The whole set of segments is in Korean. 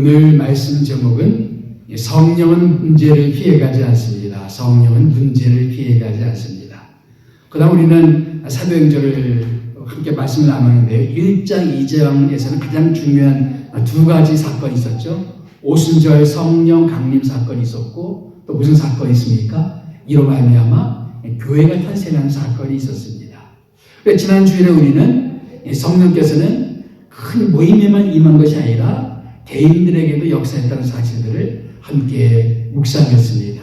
오늘 말씀 제목은 성령은 문제를 피해가지 않습니다. 성령은 문제를 피해가지 않습니다. 그 다음 우리는 사도행전을 함께 말씀을 나누는데요. 1장, 2장에서는 가장 중요한 두 가지 사건이 있었죠. 오순절 성령 강림 사건이 있었고 또 무슨 사건이 있습니까? 이로 말미암아 교회가 탄생하는 사건이 있었습니다. 지난 주일에 우리는 성령께서는 큰 모임에만 임한 것이 아니라 개인들에게도 역사했다는 사실들을 함께 묵상했습니다.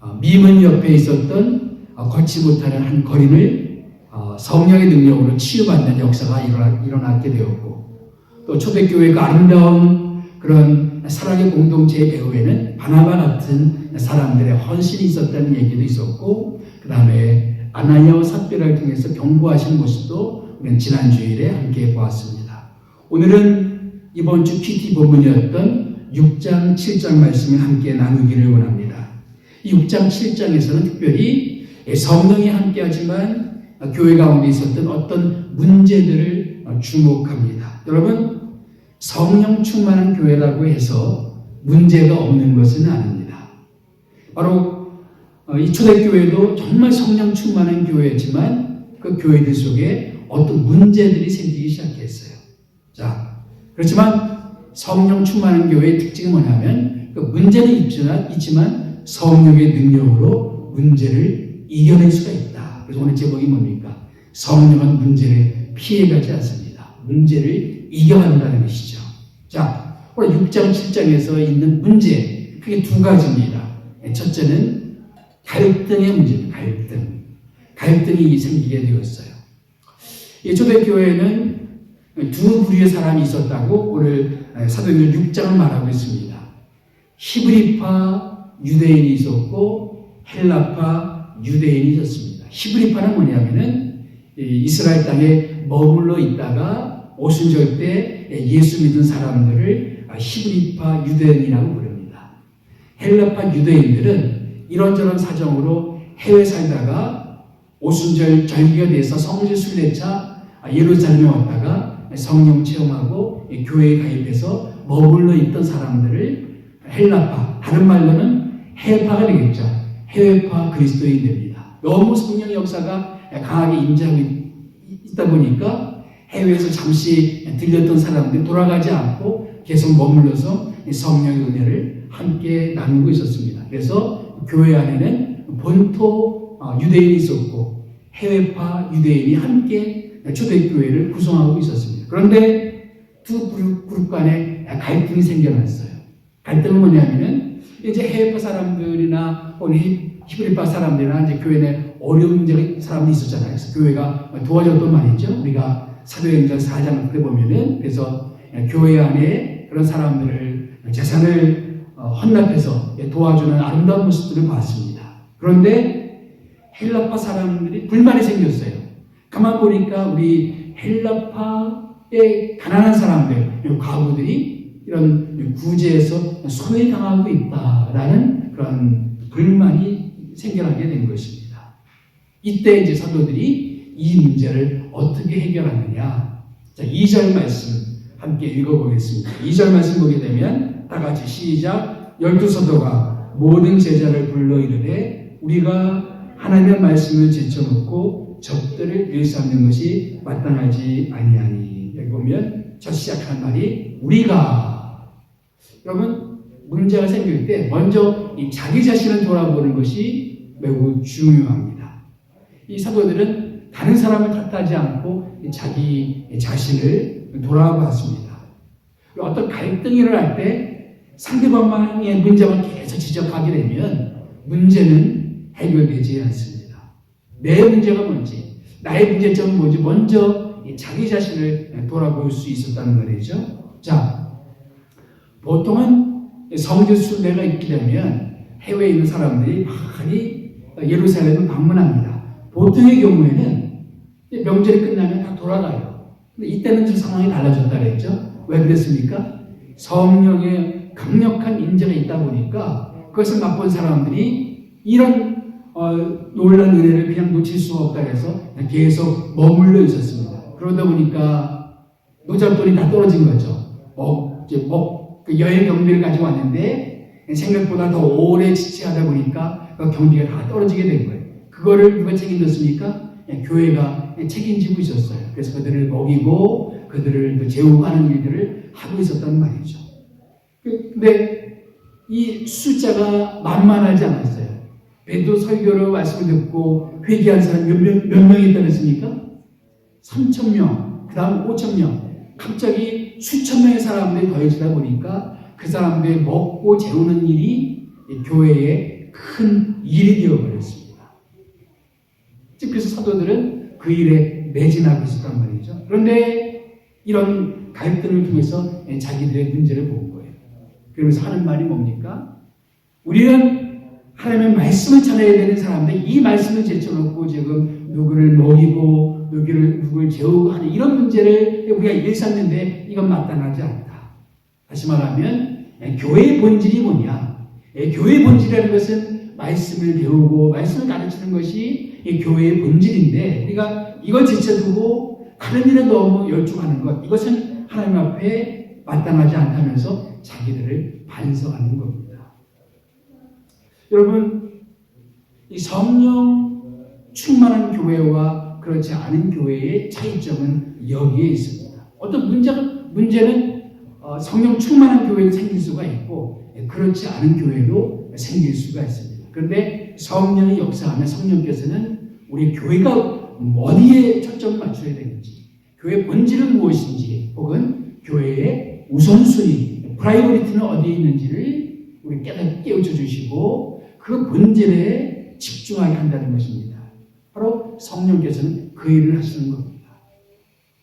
어, 미문 옆에 있었던 어, 걷지 못하는 한 거린을 어, 성령의 능력으로 치유받는 역사가 일어나, 게 되었고 또 초대교회가 그 아름다운 그런 사랑의 공동체의 배후에는 바나바 같은 사람들의 헌신이 있었다는 얘기도 있었고 그 다음에 아나니아와 삽비라를 통해서 경고하신 모습도 우리는 지난 주일에 함께 보았습니다. 오늘은 이번 주 PT 본문이었던 6장, 7장 말씀을 함께 나누기를 원합니다. 이 6장, 7장에서는 특별히 성령이 함께 하지만 교회 가운데 있었던 어떤 문제들을 주목합니다. 여러분, 성령 충만한 교회라고 해서 문제가 없는 것은 아닙니다. 바로 이 초대교회도 정말 성령 충만한 교회지만 그 교회들 속에 어떤 문제들이 생기기 시작했어요. 자, 그렇지만 성령 충만한 교회의 특징이 뭐냐면 그 문제는 있지만, 성령의 능력으로 문제를 이겨낼 수가 있다. 그래서 오늘 제목이 뭡니까? 성령은 문제를 피해가지 않습니다. 문제를 이겨간다는 것이죠. 자, 오늘 6장, 7장에서 있는 문제, 크게 두 가지입니다. 첫째는 갈등의 문제입니다. 갈등. 갈등이 생기게 되었어요. 이 초대교회는 두 부류의 사람이 있었다고 오늘 사도행전 6장을 말하고 있습니다. 히브리파 유대인이 있었고 헬라파 유대인이 있었습니다. 히브리파는 뭐냐면은 이스라엘 땅에 머물러 있다가 오순절 때 예수 믿은 사람들을 히브리파 유대인이라고 부릅니다. 헬라파 유대인들은 이런저런 사정으로 해외 살다가 오순절 절기가 돼서 성지 순례차 예루살렘에 왔다가 성령 체험하고 교회에 가입해서 머물러 있던 사람들을 헬라파, 다른 말로는 해파가 되겠죠. 해외파 그리스도인입니다. 너무 성령 역사가 강하게 임재하고 있다 보니까 해외에서 잠시 들렸던 사람들이 돌아가지 않고 계속 머물러서 성령의 은혜를 함께 나누고 있었습니다. 그래서 교회 안에는 본토 어, 유대인이 있었고 해외파 유대인이 함께 초대교회를 구성하고 있었습니다. 그런데 두 그룹, 그룹 간에 갈등이 생겨났어요. 갈등은 뭐냐면은 이제 해외파 사람들이나 혹은 히브리파 사람들이나 이제 교회 내 어려운 문제가 사람들이 있었잖아요. 그래서 교회가 도와줬던 말이죠. 우리가 사도행전 4장 때 보면은 그래서 교회 안에 그런 사람들을 재산을 어, 헌납해서 도와주는 아름다운 모습들을 봤습니다. 그런데 헬라파 사람들이 불만이 생겼어요. 가만 보니까 우리 헬라파 때 가난한 사람들, 과부들이 이런 구제에서 소외당하고 있다라는 그런 불만이 생겨나게 된 것입니다. 이때 이제 사도들이 이 문제를 어떻게 해결하느냐. 자, 2절 말씀 함께 읽어보겠습니다. 2절 말씀 보게 되면 다 같이 시작. 열두 사도가 모든 제자를 불러 이르되 우리가 하나님의 말씀을 제쳐놓고 적들을 일삼는 것이 마땅하지 아니하니. 여기 보면 첫 시작하는 말이 우리가 여러분 문제가 생길 때 먼저 이 자기 자신을 돌아보는 것이 매우 중요합니다. 이 사도들은 다른 사람을 탓하지 않고 자기 자신을 돌아봤습니다. 어떤 갈등이 일어날 때 상대방의 문제만 계속 지적하게 되면 문제는 해결되지 않습니다. 내 문제가 뭔지, 나의 문제점은 뭔지 먼저 자기 자신을 돌아볼 수 있었다는 말이죠. 자, 보통은 성지 순례가 있게 되면 해외에 있는 사람들이 많이 예루살렘을 방문합니다. 보통의 경우에는 명절이 끝나면 다 돌아가요. 근데 이때는 좀 상황이 달라졌다 그랬죠. 왜 그랬습니까? 성령의 강력한 인재가 있다 보니까 그것을 맛본 사람들이 이런 어, 놀란 은혜를 그냥 놓칠 수가 없다 해서 계속 머물러 있었습니다. 그러다 보니까 노잣돈이 다 떨어진 거죠. 먹, 이제 먹, 그 여행 경비를 가지고 왔는데 생각보다 더 오래 지체하다 보니까 그 경비가 다 떨어지게 된 거예요. 그거를 누가 책임졌습니까? 예, 교회가 책임지고 있었어요. 그래서 그들을 먹이고 그들을 또 재우고 하는 일들을 하고 있었단 말이죠. 그- 근데 이 숫자가 만만하지 않았어요. 베드로 설교를 말씀을 듣고 회개한 사람 몇, 명, 몇 명이 있다랬습니까? 3천 명, 그 다음 5천 명. 갑자기 수천 명의 사람들이 더해지다 보니까 그 사람들이 먹고 재우는 일이 이 교회의 큰 일이 되어버렸습니다. 즉, 그래서 사도들은 그 일에 매진하고 있었단 말이죠. 그런데 이런 갈등을 통해서 자기들의 문제를 본 거예요. 그러면서 하는 말이 뭡니까? 우리는 하나님의 말씀을 전해야 되는 사람들, 이 말씀을 제쳐놓고 지금 누구를 먹이고 누구를 누구를 재우고 하는 이런 문제를 우리가 일삼는데 이건 마땅하지 않다. 다시 말하면 예, 교회의 본질이 뭐냐? 예, 교회의 본질이라는 것은 말씀을 배우고 말씀을 가르치는 것이 이 교회의 본질인데 우리가 이걸 제쳐두고 다른 일에 너무 열중하는 것 이것은 하나님 앞에 마땅하지 않다면서 자기들을 반성하는 겁니다. 여러분, 이 성령 충만한 교회와 그렇지 않은 교회의 차이점은 여기에 있습니다. 어떤 문제가, 문제는 어, 성령 충만한 교회도 생길 수가 있고, 예, 그렇지 않은 교회도 생길 수가 있습니다. 그런데 성령이 역사하면 성령께서는 우리 교회가 어디에 초점을 맞춰야 되는지, 교회 본질은 무엇인지, 혹은 교회의 우선순위, 프라이오리티는 어디에 있는지를 우리 깨우쳐 주시고, 그 본질에 집중하게 한다는 것입니다. 성령께서는 그 일을 하시는 겁니다.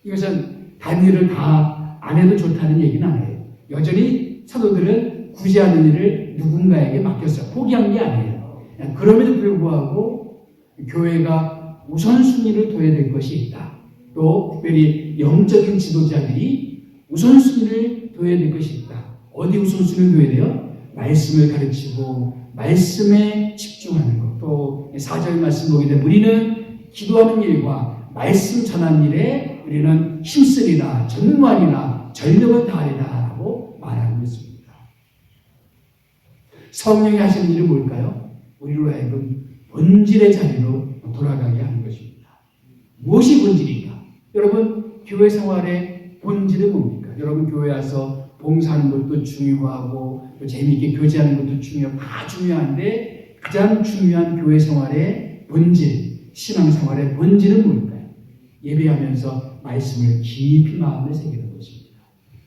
이것은 단일을 다 안 해도 좋다는 얘기는 아니에요. 여전히 사도들은 굳이 하는 일을 누군가에게 맡겼어요. 포기한 게 아니에요. 그럼에도 불구하고 교회가 우선순위를 둬야 될 것이 있다. 또 특별히 영적인 지도자들이 우선순위를 둬야 될 것이 있다. 어디 우선순위를 둬야 돼요? 말씀을 가르치고 말씀에 집중하는 것. 또 사절 말씀 보게 되면 우리는 기도하는 일과 말씀 전하는 일에 우리는 힘쓰리라 전무하리라 전력을 다하리라 라고 말하고 있습니다. 성령이 하시는 일은 뭘까요? 우리로 하여금 본질의 자리로 돌아가게 하는 것입니다. 무엇이 본질인가? 여러분 교회 생활의 본질은 뭡니까? 여러분 교회 와서 봉사하는 것도 중요하고 또 재미있게 교제하는 것도 중요하고 다 중요한데 가장 중요한 교회 생활의 본질, 신앙 생활의 본질은 뭘까요? 예배하면서 말씀을 깊이 마음에 새기는 것입니다.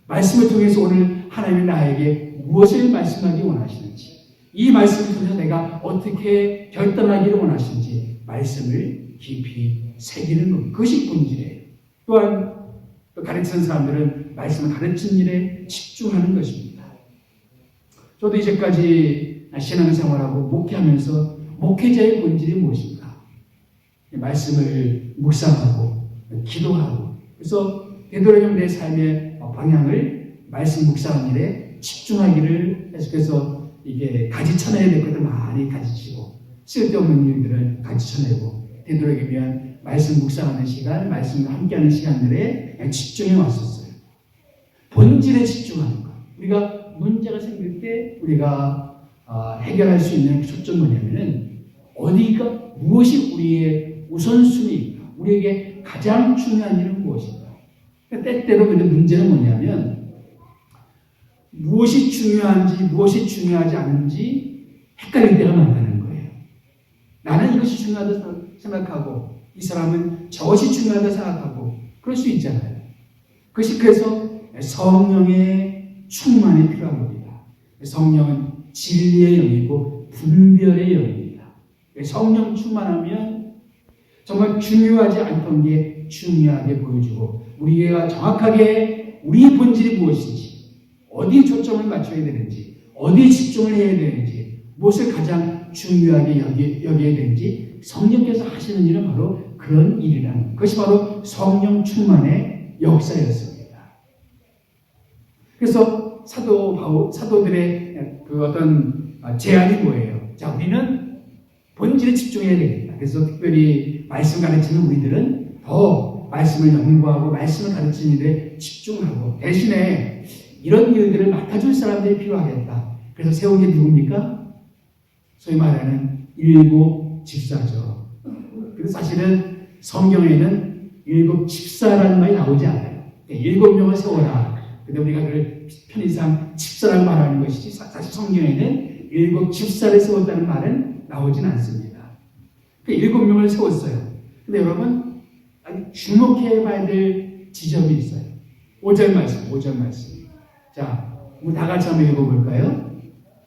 말씀을 통해서 오늘 하나님이 나에게 무엇을 말씀하기 원하시는지, 이 말씀을 통해서 내가 어떻게 결단하기를 원하시는지 말씀을 깊이 새기는 것. 그것이 본질이에요. 또한 또 가르치는 사람들은 말씀을 가르치는 일에 집중하는 것입니다. 저도 이제까지 신앙생활하고 목회하면서 목회자의 본질이 무엇인가? 말씀을 묵상하고 기도하고 그래서 되도록이면 내 삶의 방향을 말씀 묵상하는 일에 집중하기를 계속해서 이게 가지쳐내야 될 것들 많이 가지치고 쓸데없는 일들을 가지쳐내고 되도록이면 말씀 묵상하는 시간, 말씀과 함께하는 시간들에 집중해 왔었어요. 본질에 집중하는 것. 우리가 문제가 생길 때 우리가 아, 해결할 수 있는 초점 뭐냐면은 어디가 무엇이 우리의 우선순위인가? 우리에게 가장 중요한 일은 무엇인가? 그러니까 때때로 근데 문제는 뭐냐면 무엇이 중요한지 무엇이 중요하지 않은지 헷갈릴 때가 많다는 거예요. 나는 이것이 중요하다 생각하고 이 사람은 저것이 중요하다 생각하고 그럴 수 있잖아요. 그것이 그래서 성령의 충만이 필요한 겁니다. 성령은 진리의 영이고 분별의 영입니다. 성령 충만하면 정말 중요하지 않던 게 중요하게 보여주고 우리가 정확하게 우리의 본질이 무엇인지 어디에 초점을 맞춰야 되는지 어디에 집중을 해야 되는지 무엇을 가장 중요하게 여기, 여겨야 되는지 성령께서 하시는 일은 바로 그런 일이라는 것이 바로 성령 충만의 역사였습니다. 그래서 사도 바울, 사도들의 그 어떤 제안이 뭐예요? 자, 우리는 본질에 집중해야 되겠다. 그래서 특별히 말씀 가르치는 우리들은 더 말씀을 연구하고 말씀을 가르치는 일에 집중하고 대신에 이런 일들을 맡아줄 사람들이 필요하겠다. 그래서 세운 게 누굽니까? 소위 말하는 일곱 집사죠. 그래서 사실은 성경에는 일곱 집사라는 말이 나오지 않아요. 일곱 명을 세워라. 근데 우리가 그걸 편의상 집사라고 말하는 것이지 사- 사실 성경에는 일곱 집사를 세웠다는 말은 나오진 않습니다. 그 일곱 명을 세웠어요. 근데 여러분 주목해 봐야 될 지점이 있어요. 5절 말씀, 5절 말씀. 자, 우리 다 같이 한번 읽어볼까요?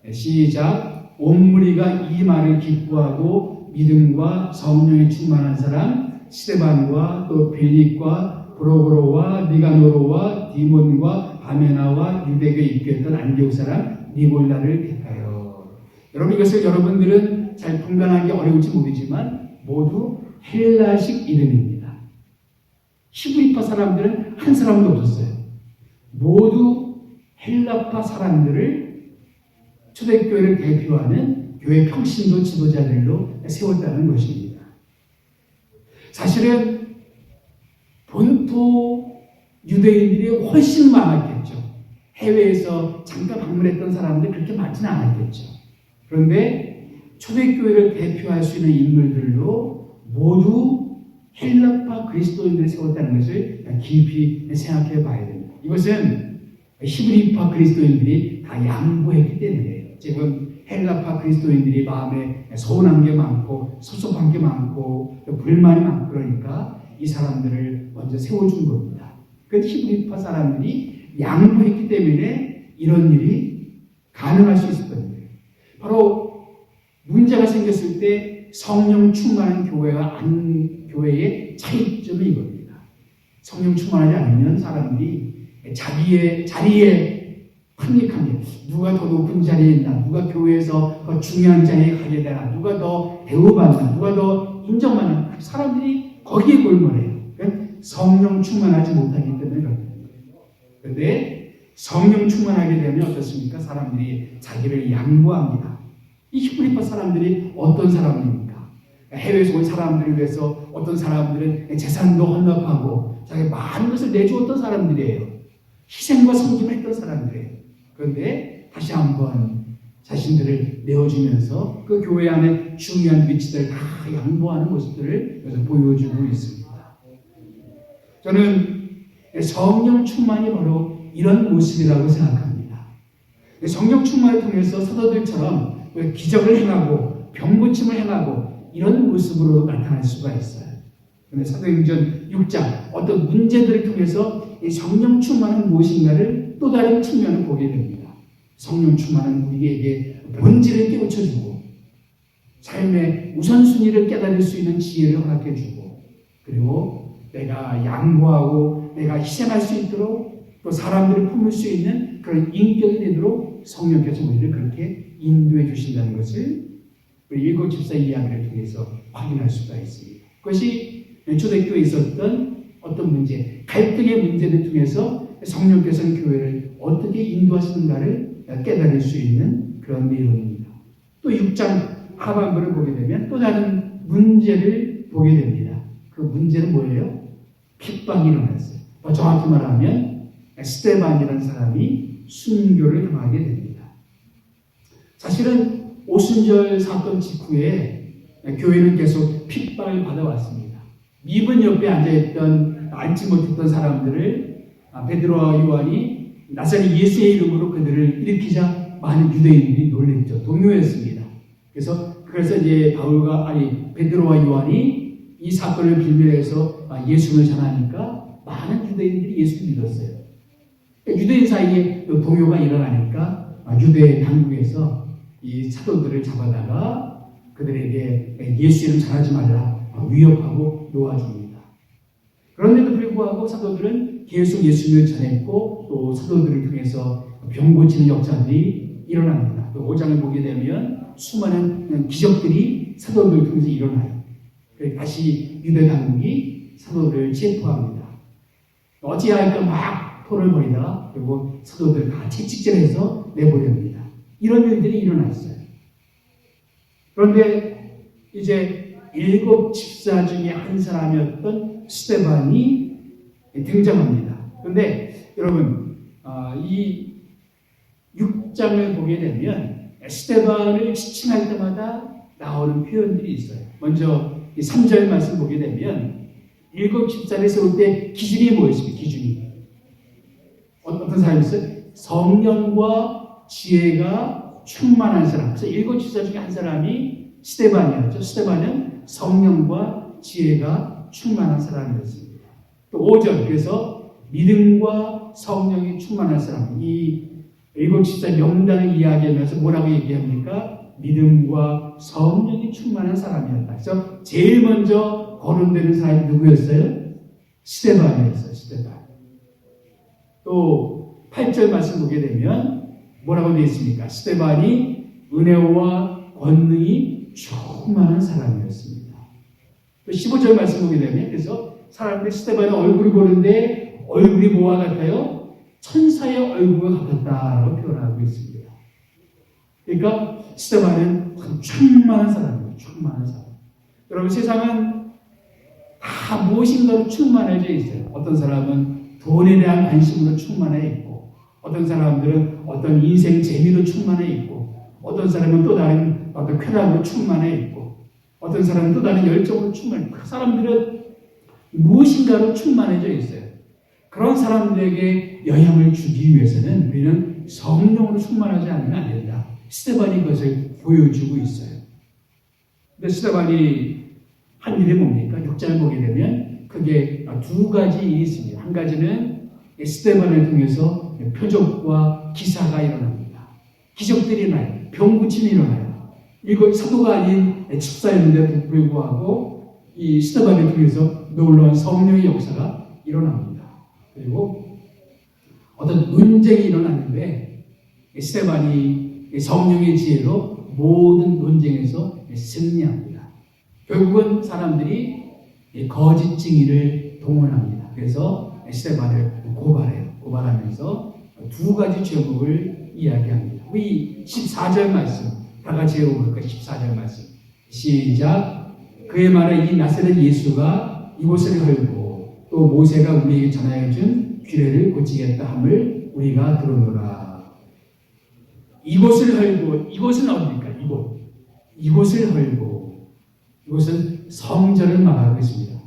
네, 시작. 온 무리가 이 말을 기뻐하고 믿음과 성령에 충만한 사람 스테반과 또 빌립과 브로그로와 니가노로와 디몬과 바메나와 유대교에 입교했던 안디옥 사람 니골라를 택하여. 여러분 이것을 여러분들은 잘 분간하기 어려울지 모르지만 모두 헬라식 이름입니다. 히브리파 사람들은 한 사람도 없었어요. 모두 헬라파 사람들을 초대교회를 대표하는 교회 평신도 지도자들로 세웠다는 것입니다. 사실은 본토 유대인들이 훨씬 많았겠죠. 해외에서 잠깐 방문했던 사람들 그렇게 많지는 않았겠죠. 그런데 초대교회를 대표할 수 있는 인물들로 모두 헬라파 그리스도인들을 세웠다는 것을 깊이 생각해 봐야 됩니다. 이것은 히브리파 그리스도인들이 다 양보했기 때문이에요. 지금 헬라파 그리스도인들이 마음에 서운한 게 많고 섭섭한 게 많고 불만이 많고 그러니까 이 사람들을 먼저 세워준 겁니다. 그 히브리파 사람들이 양보했기 때문에 이런 일이 가능할 수 있었던 거예요. 바로 문제가 생겼을 때 성령 충만한 교회와 안 교회의 차이점이 이겁니다. 성령 충만하지 않으면 사람들이 자기의 자리에 탐닉합니다. 누가 더 높은 자리에 있나, 누가 교회에서 더 중요한 자리에 가게 되나, 누가 더 대우받나, 누가 더 인정받나, 사람들이 거기에 골몰해요. 그러니까 성령 충만하지 못하기 때문에. 그런데 성령 충만하게 되면 어떻습니까? 사람들이 자기를 양보합니다. 이 히브리파 사람들이 어떤 사람입니까? 해외에서 온 사람들을 위해서 어떤 사람들은 재산도 헌납하고 자기 많은 것을 내주었던 사람들이에요. 희생과 섬김을 했던 사람들이에요. 그런데 다시 한번 자신들을 내어주면서 그 교회 안에 중요한 위치들을 다 양보하는 모습들을 보여주고 있습니다. 저는 성령 충만이 바로 이런 모습이라고 생각합니다. 성령 충만을 통해서 사도들처럼 기적을 행하고 병고침을 행하고 이런 모습으로 나타날 수가 있어요. 그런데 사도행전 6장 어떤 문제들을 통해서 이 성령 충만은 무엇인가를 또 다른 측면을 보게 됩니다. 성령 충만은 우리에게 본질을 깨우쳐주고 삶의 우선순위를 깨달을 수 있는 지혜를 허락해주고 그리고 내가 양보하고 내가 희생할 수 있도록 또 사람들을 품을 수 있는 그런 인격이 되도록 성령께서 우리를 그렇게 인도해 주신다는 것을 우리 일곱 집사 이야기를 통해서 확인할 수가 있습니다. 그것이 초대교회에 있었던 어떤 문제, 갈등의 문제를 통해서 성령께서는 교회를 어떻게 인도하시는가를 깨달을 수 있는 그런 내용입니다. 또 6장 하반부를 보게 되면 또 다른 문제를 보게 됩니다. 그 문제는 뭐예요? 핍박이 일어났어요. 더 정확히 말하면 스테반이라는 사람이 순교를 당하게 됩니다. 사실은 오순절 사건 직후에 교회는 계속 핍박을 받아왔습니다. 미분 옆에 앉아있던 앉지 못했던 사람들을 베드로와 요한이 나사렛 예수의 이름으로 그들을 일으키자 많은 유대인들이 놀랬죠. 동요했습니다. 그래서 그래서 이제 바울과 아니 베드로와 요한이 이 사건을 빌미해서 예수를 전하니까 많은 유대인들이 예수를 믿었어요. 유대인 사이에 동요가 일어나니까 유대 당국에서 이 사도들을 잡아다가 그들에게 예수 이름 전하지 말라 위협하고 놓아줍니다. 그런데도 불구하고 사도들은 계속 예수님을 전했고 또 사도들을 통해서 병 고치는 역사들이 일어납니다. 또 5장을 보게 되면 수많은 기적들이 사도들을 통해서 일어나요. 다시 유대 당국이 사도들을 체포합니다. 어찌할까 막 토를 벌이다가 그리고 사도들 다 채찍질해서 내보냅니다. 이런 일들이 일어났어요. 그런데 이제 일곱 집사 중에 한 사람이었던 스테반이 등장합니다. 그런데 여러분 아, 이 6장을 보게 되면 에스테반을 지칭할 때마다 나오는 표현들이 있어요. 먼저 이 3절 말씀 보게 되면 일곱 집사를 세울 때 기준이 뭐였습니까? 기준이. 어떤 사람이 있어요? 성령과 지혜가 충만한 사람. 그래서 일곱 집사 중에 한 사람이 스테반이었죠. 스테반은 성령과 지혜가 충만한 사람이었습니다. 또 5절 그래서 믿음과 성령이 충만한 사람. 이 일곱 집사 명단을 이야기하면서 뭐라고 얘기합니까? 믿음과 성령이 충만한 사람이었다. 그래서 제일 먼저 거론되는 사람이 누구였어요? 스테반이었어요. 스테반. 또 8절 말씀 보게 되면 뭐라고 되어 있습니까? 스테반이 은혜와 권능이 충만한 사람이었습니다. 또 15절 말씀 보게 되면 그래서 사람들이 스테반의 얼굴을 보는데 얼굴이 뭐와 같아요? 천사의 얼굴과 같았다라고 표현하고 있습니다. 그러니까 스테반은 충만한 사람이에요. 충만한 사람. 여러분 세상은 다 무엇인가로 충만해져 있어요. 어떤 사람은 돈에 대한 관심으로 충만해 있고, 어떤 사람들은 어떤 인생 재미로 충만해 있고, 어떤 사람은 또 다른 어떤 쾌락으로 충만해 있고, 어떤 사람은 또 다른 열정으로 충만해 그 사람들은 무엇인가로 충만해져 있어요. 그런 사람들에게 영향을 주기 위해서는 우리는 성령으로 충만하지 않으면 안 된다. 스테반이 그것을 보여주고 있어요. 근데 스테반이 한 일이 뭡니까? 6장을 보게 되면 그게 두 가지 일이 있습니다. 한 가지는 스테반을 통해서 표적과 기사가 일어납니다. 기적들이 나요. 병고침이 일어나요. 이거 사도가 아닌 집사였는데도 불구하고 이 스테반을 통해서 놀라운 성령의 역사가 일어납니다. 그리고 어떤 논쟁이 일어났는데 스테반이 성령의 지혜로 모든 논쟁에서 승리합니다. 결국은 사람들이 거짓 증인을 동원합니다. 그래서 스테반을 고발해요. 고발하면서 두 가지 제목을 이야기합니다. 우리 14절 말씀 다 같이 읽어볼까요? 14절 말씀 시작 그의 말은 이 나사렛 예수가 이곳을 헐고 또 모세가 우리에게 전하여 준 규례를 고치겠다 함을 우리가 들어노라. 이곳을 헐고 이곳은 어디입니까? 이곳. 이곳을 헐고 이곳은 성전을 말하고 있습니다.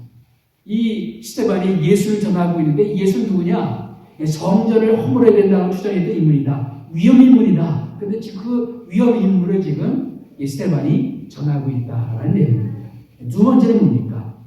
이 스테반이 예수를 전하고 있는데 예수는 누구냐? 성전을 허물어야 된다고 주장했던 인물이다. 위험 인물이다. 근데 지금 그 위험 인물을 지금 이 스테반이 전하고 있다라는 내용입니다. 두 번째는 뭡니까?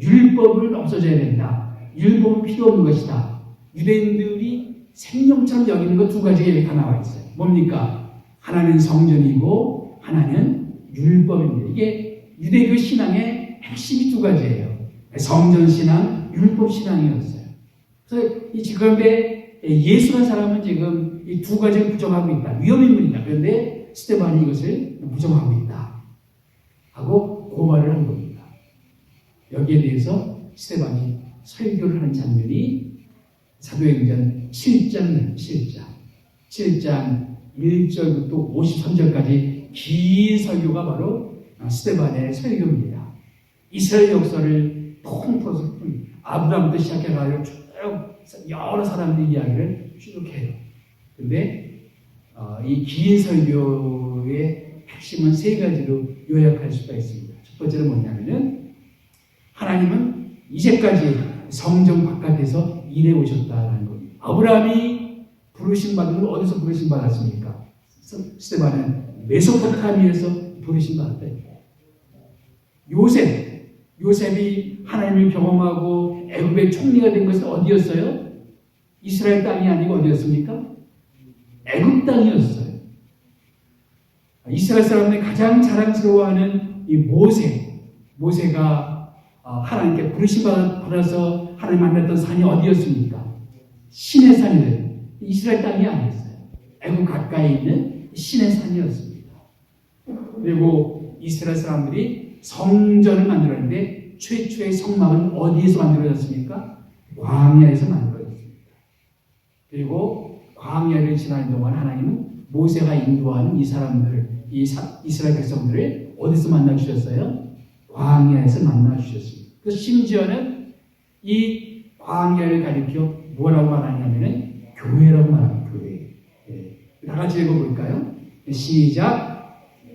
율법을 없어져야 된다. 율법은 필요 없는 것이다. 유대인들이 생명처럼 여기는 것 두 가지가 다 나와 있어요. 뭡니까? 하나는 성전이고 하나는 율법입니다. 이게 유대교 신앙의 핵심이 두 가지예요. 성전 신앙, 율법 신앙이었어요. 그래서 이 지금 예수란 사람은 지금 이 두 가지를 부정하고 있다. 위험인물이다. 그런데 스테반이 이것을 부정하고 있다. 하고 고발을 한 겁니다. 여기에 대해서 스테반이 설교를 하는 장면이 사도행전 7장 7장 7장 1절부터 53절까지 긴 설교가 바로 스테반의 설교입니다. 이스라엘 역사를 통틀어서 아브라함부터 시작해가지고 쭉 여러 사람들의 이야기를 쭉 해요. 근데 어, 이긴 설교의 핵심은 세 가지로 요약할 수가 있습니다. 첫 번째는 뭐냐면은 하나님은 이제까지 성전 바깥에서 일해 오셨다는 겁니다. 아브라함이 부르심 받은 건 어디서 부르심 받았습니까? 스테반은 메소포타미에서 부르심 받았다. 요셉, 요셉이 하나님을 경험하고 애굽의 총리가 된 것은 어디였어요? 이스라엘 땅이 아니고 어디였습니까? 애굽 땅이었어요. 이스라엘 사람들이 가장 자랑스러워하는 이 모세, 모세가 하나님께 부르심 받아서 하나님 만났던 산이 어디였습니까? 신의 산이래요. 이스라엘 땅이 아니었어요. 애굽 가까이 있는 신의 산이었습니다. 그리고 이스라엘 사람들이 성전을 만들었는데 최초의 성막은 어디에서 만들어졌습니까? 광야에서 만들어졌습니다. 그리고 광야를 지나는 동안 하나님은 모세가 인도하는 이 사람들, 이 사, 이스라엘 백성들을 어디서 만나 주셨어요? 광야에서 만나 주셨습니다. 그 심지어는 이 광야를 가리켜 뭐라고 말하냐면은 교회라고 말합니다. 교회. 예. 다 같이 읽어볼까요? 시작.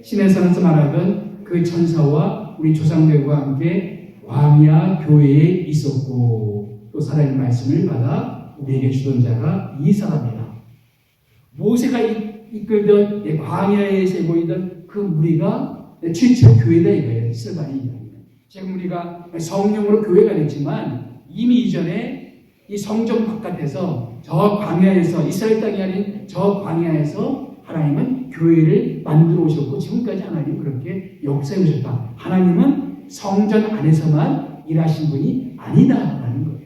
신에서는 말하던 그 천사와 우리 조상들과 함께 광야 교회에 있었고 또 살아있는 말씀을 받아 우리에게 주던 자가 이 사람이라. 모세가 이- 이끌던 예, 광야에서 보이던 그 무리가 최초 교회다 이거예요. 이야기는. 지금 우리가 성령으로 교회가 됐지만 이미 이전에 이 성전 바깥에서 저 광야에서 이스라엘 땅이 아닌 저 광야에서 하나님은 교회를 만들어 오셨고 지금까지 하나님 그렇게 역사해 오셨다. 하나님은 성전 안에서만 일하신 분이 아니다라는 거예요.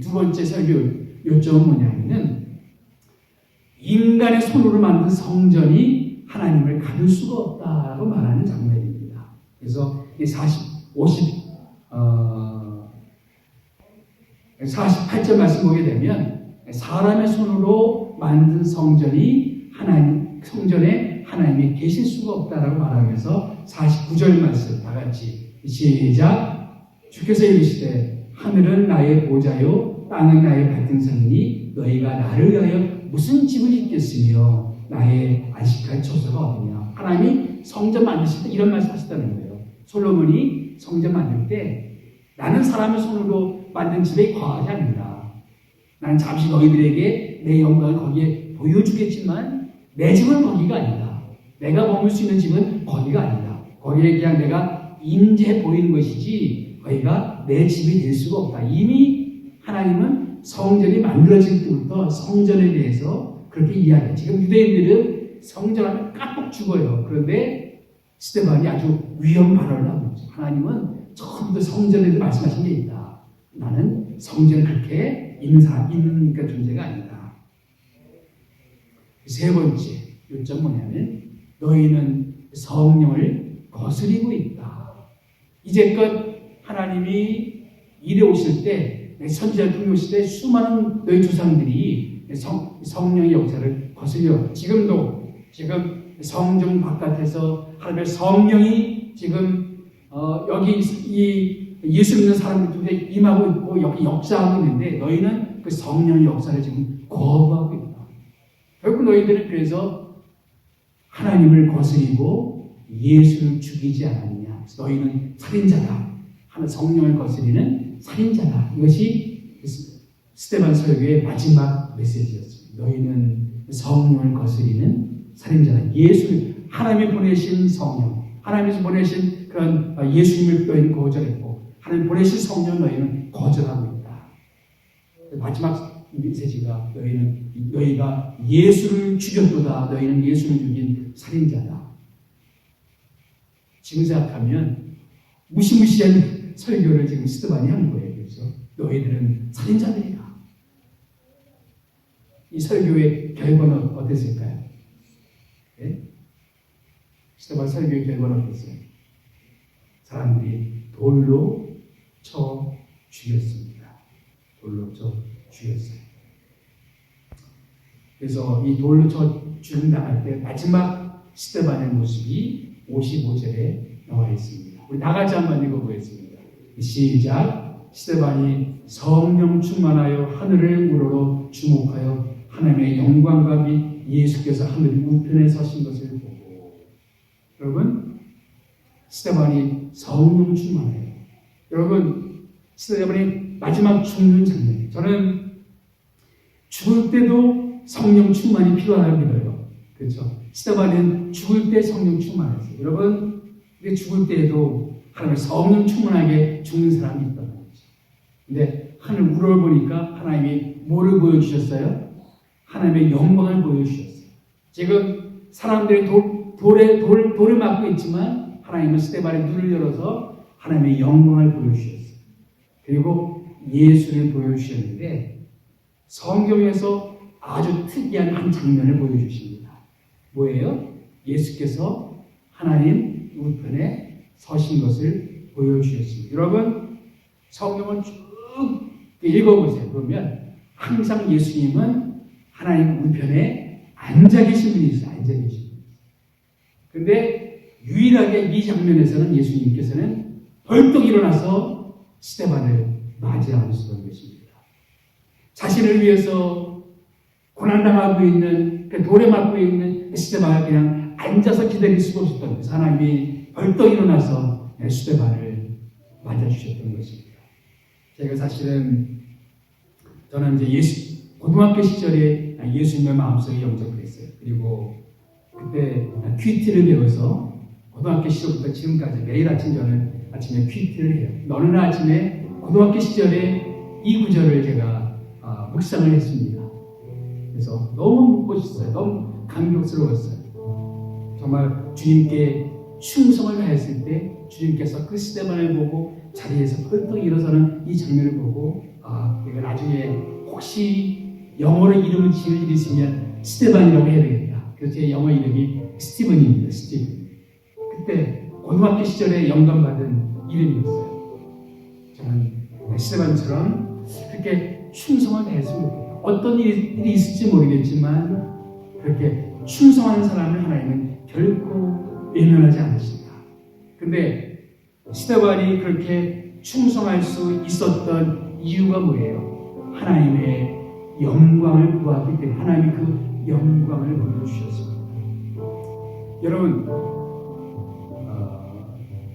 두 번째 설교 요점은 뭐냐면은 인간의 손으로 만든 성전이 하나님을 가둘 수가 없다고 말하는 장면입니다. 그래서 이 40, 50, 어, 48절 말씀 보게 되면 사람의 손으로 만든 성전이 하나님 성전에 하나님이 계실 수가 없다라고 말하면서 49절 말씀 다 같이 시작. 주께서 이르시되 하늘은 나의 보좌요 땅은 나의 발등상이니 너희가 나를 위하여 무슨 집을 짓겠으며 나의 안식할 처소가 어디냐? 하나님이 성전 만드실 때 이런 말씀 하셨다는 거예요. 솔로몬이 성전 만들 때 나는 사람의 손으로 만든 집에 거하지 않는다. 나는 잠시 너희들에게 내 영광을 거기에 보여주겠지만 내 집은 거기가 아니다. 내가 머물 수 있는 집은 거기가 아니다. 거기에 그냥 내가 임재해 보이는 것이지 거기가 내 집이 될 수가 없다. 이미 하나님은 성전이 만들어질 때부터 성전에 대해서 그렇게 이야기해요. 지금 유대인들은 성전하면 깍둑 죽어요. 그런데 스테반이 아주 위험 발언을 하고 있죠. 하나님은 처음부터 성전에도 말씀하신 게 있다. 나는 성전에 그렇게 사람, 있는 그 존재가 아니다. 세 번째 요점 뭐냐면 너희는 성령을 거스리고 있다. 이제껏 하나님이 일해 오실 때 선지자 통해 때 수많은 너희 조상들이 성, 성령의 역사를 거스려 지금도 지금 성전 바깥에서 하나님의 성령이 지금 어, 여기 이 예수 믿는 사람들 중에 임하고 있고 여기 역사하고 있는데 너희는 그 성령의 역사를 지금 거부하고 있다. 결국 너희들은 그래서 하나님을 거스리고 예수를 죽이지 않았느냐. 너희는 살인자다. 하는 성령을 거스리는 살인자다. 이것이 스테반 설교의 마지막 메시지였습니다. 너희는 성령을 거스리는 살인자다. 예수 하나님이 보내신 성령, 하나님이 보내신 그런 예수님을 너희는 거절했고 하나님 보내신 성령 너희는 거절하고 있다. 마지막 메시지가 너희는 너희가 예수를 죽였도다. 너희는 예수를 죽인 살인자다. 지금 생각하면 무시무시한 설교를 지금 스테반이 한 거예요. 그렇죠? 너희들은 살인자들이다. 이 설교의 결과는 어땠을까요? 네? 스테반 설교의 결과는 어땠어요? 사람들이 돌로 쳐 죽였습니다. 돌로 쳐 죽였어요. 그래서 이 돌로 쳐 죽음 당할 때 마지막 스테반의 모습이 55절에 나와 있습니다. 우리 다 같이 한번 읽어보겠습니다. 시작. 스테반이 성령 충만하여 하늘을 우러러 주목하여 하나님의 영광과 및 예수께서 하늘 우편에 서신 것을 보고 여러분 스테반이 성령 충만해요. 여러분 스테반이 마지막 죽는 장면. 저는 죽을 때도 성령 충만이 필요하다고 믿어요. 그렇죠? 스테반은 죽을 때 성령 충만했어요. 여러분 우리 죽을 때에도 하나님 성령 충만하게 죽는 사람이 있다는 거죠. 근데 하늘 우러러 보니까 하나님이 뭐를 보여주셨어요? 하나님의 영광을 보여주셨어요. 지금 사람들이 돌, 돌에, 돌, 돌을 맞고 있지만 하나님은 스테반의 눈을 열어서 하나님의 영광을 보여주셨어요. 그리고 예수를 보여주셨는데 성경에서 아주 특이한 한 장면을 보여주십니다. 뭐예요? 예수께서 하나님 우편에 서신 것을 보여주셨습니다. 여러분 성경을 쭉 읽어보세요. 그러면 항상 예수님은 하나님 우편에 앉아 계신 분이세요. 앉아 계신 분. 근데 유일하게 이 장면에서는 예수님께서는 벌떡 일어나서 스테반을 맞이하시던 것입니다. 자신을 위해서 고난당하고 있는 그 돌에 맞고 있는 스테반을 그냥 앉아서 기다릴 수가 없었던 거예요. 하나님이 벌떡 일어나서 스테반을 맞아주셨던 것입니다. 제가 사실은 저는 이제 예수 고등학교 시절에 예수님의 마음속에 영접을 했어요. 그리고 그때 퀴티를 배워서 고등학교 시절부터 지금까지 매일 아침 저는 아침에 퀴티를 해요. 어느 날 아침에 고등학교 시절에 이 구절을 제가 아, 묵상을 했습니다. 그래서 너무 멋있어요. 너무 감격스러웠어요. 정말 주님께 충성을 다했을 때 주님께서 그 시대만을 보고 자리에서 펄떡 일어서는 이 장면을 보고 아 내가 나중에 혹시 영어로 이름을 지을 일이 있으면 스테반이라고 해야 되겠다. 그래서 제 영어 이름이 스티븐입니다. 스티븐. 그때 고등학교 시절에 영감받은 이름이었어요. 저는 스테반처럼 그렇게 다했으면 좋겠다. 어떤 일이, 있을지 모르겠지만 그렇게 충성하는 사람을 하나님은 결코 외면하지 않으신다. 근데 스테반이 그렇게 충성할 수 있었던 이유가 뭐예요? 하나님의 영광을 구하기 때문에 하나님이 그 영광을 보여주셨습니다. 여러분, 어,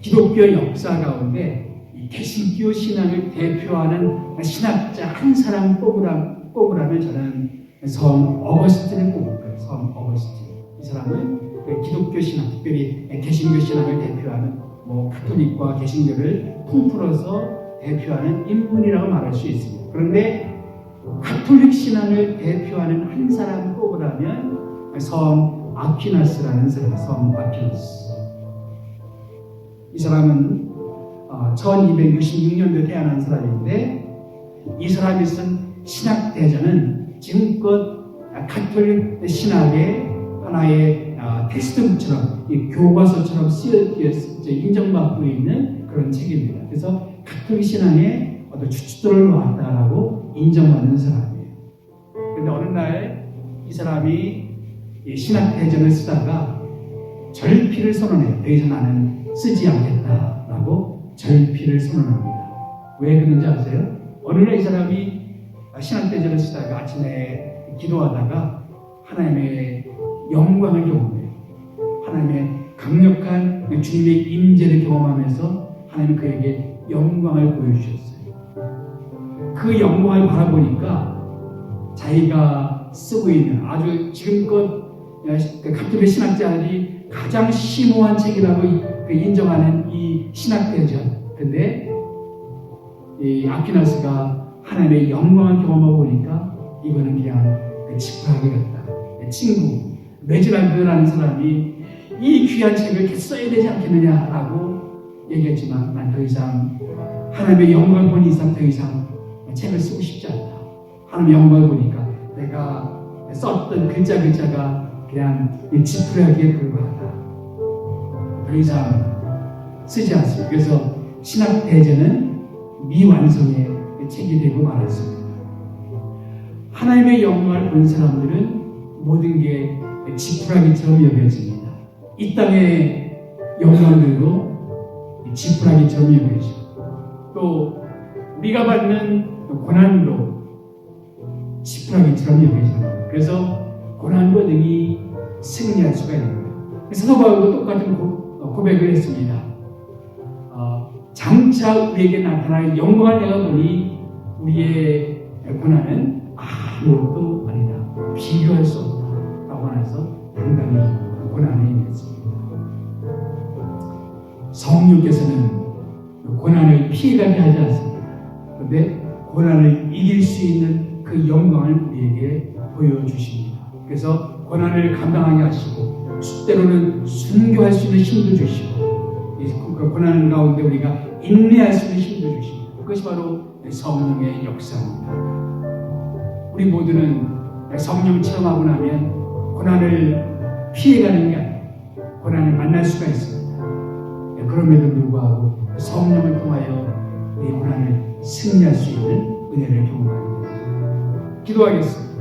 기독교 역사 가운데 이 개신교 신앙을 대표하는 신학자 한 사람 뽑으라, 뽑으라면 저는 성 어거스틴을 뽑을 거예요. 성 어거스틴. 이 사람은 그 기독교 신앙, 특별히 개신교 신앙을 대표하는 뭐 카톨릭과 개신교를 통틀어서 대표하는 인물이라고 말할 수 있습니다. 그런데 카톨릭 신앙을 대표하는 한 사람 뽑으라면 성 아퀴나스라는 사람, 성 아퀴나스. 이 사람은 1266년도에 태어난 사람인데 이 사람이 쓴 신학 대전은 지금껏 카톨릭 신학의 하나의 테스트북처럼 교과서처럼 쓰여 인정받고 있는 그런 책입니다. 그래서 카톨릭 신앙의 어떤 주춧돌을 놓았다라고 인정받는 사람이에요. 그런데 어느 날 이 사람이 신학 대전을 쓰다가 절필을 선언해요. 더 이상 나는 쓰지 않겠다라고 절필을 선언합니다. 왜 그런지 아세요? 어느 날 이 사람이 신학 대전을 쓰다가 아침에 기도하다가 하나님의 영광을 경험해요. 하나님의 강력한 주님의 임재를 경험하면서 하나님 그에게 영광을 보여주셨어요. 그 영광을 바라보니까 자기가 쓰고 있는 아주 지금껏 카톨릭 신학자들이 가장 심오한 책이라고 인정하는 이 신학대전. 근데 이 아퀴나스가 하나님의 영광을 경험하고 보니까 이거는 그냥 지푸라기 같다. 친구 레지란드라는 사람이 이 귀한 책을 써야 되지 않겠느냐라고 얘기했지만 난 더 이상 하나님의 영광을 보니 이상 더 이상 책을 쓰고 싶지 않다. 하나님의 영광을 보니까 내가 썼던 글자 글자가 그냥 지푸라기에 불과하다. 더 이상 쓰지 않습니다. 그래서 신학 대제는 미완성의 책이 되고 말았습니다. 하나님의 영광을 본 사람들은 모든 게 지푸라기처럼 여겨집니다. 이 땅의 영광들도 지푸라기처럼 여겨지고 또 우리가 받는 고난도 지푸라기처럼 여겨집니다. 그래서 고난과 능히 승리할 수가 있는 거예요. 사도 바울도 똑같은 고백을 했습니다. 어, 장차 우리에게 나타날 영광을 내가 보니 우리의 고난은 아무것도 아니다. 비교할 수 없다. 라고 하면서 당당히 고난을 이겼습니다. 성령께서는 고난을 피해가게 하지 않습니다. 그런데 고난을 이길 수 있는 그 영광을 우리에게 보여주십니다. 그래서 고난을 감당하게 하시고 때로는 순교할 수 있는 힘도 주시고 그 고난 가운데 우리가 인내할 수 있는 힘도 주십니다. 그것이 바로 성령의 역사입니다. 우리 모두는 성령 체험하고 나면 고난을 피해가는 게 아니라 고난을 만날 수가 있습니다. 그럼에도 불구하고 성령을 통하여 우리 고난을 승리할 수 있는 은혜를 경험하게 됩니다. 기도하겠습니다.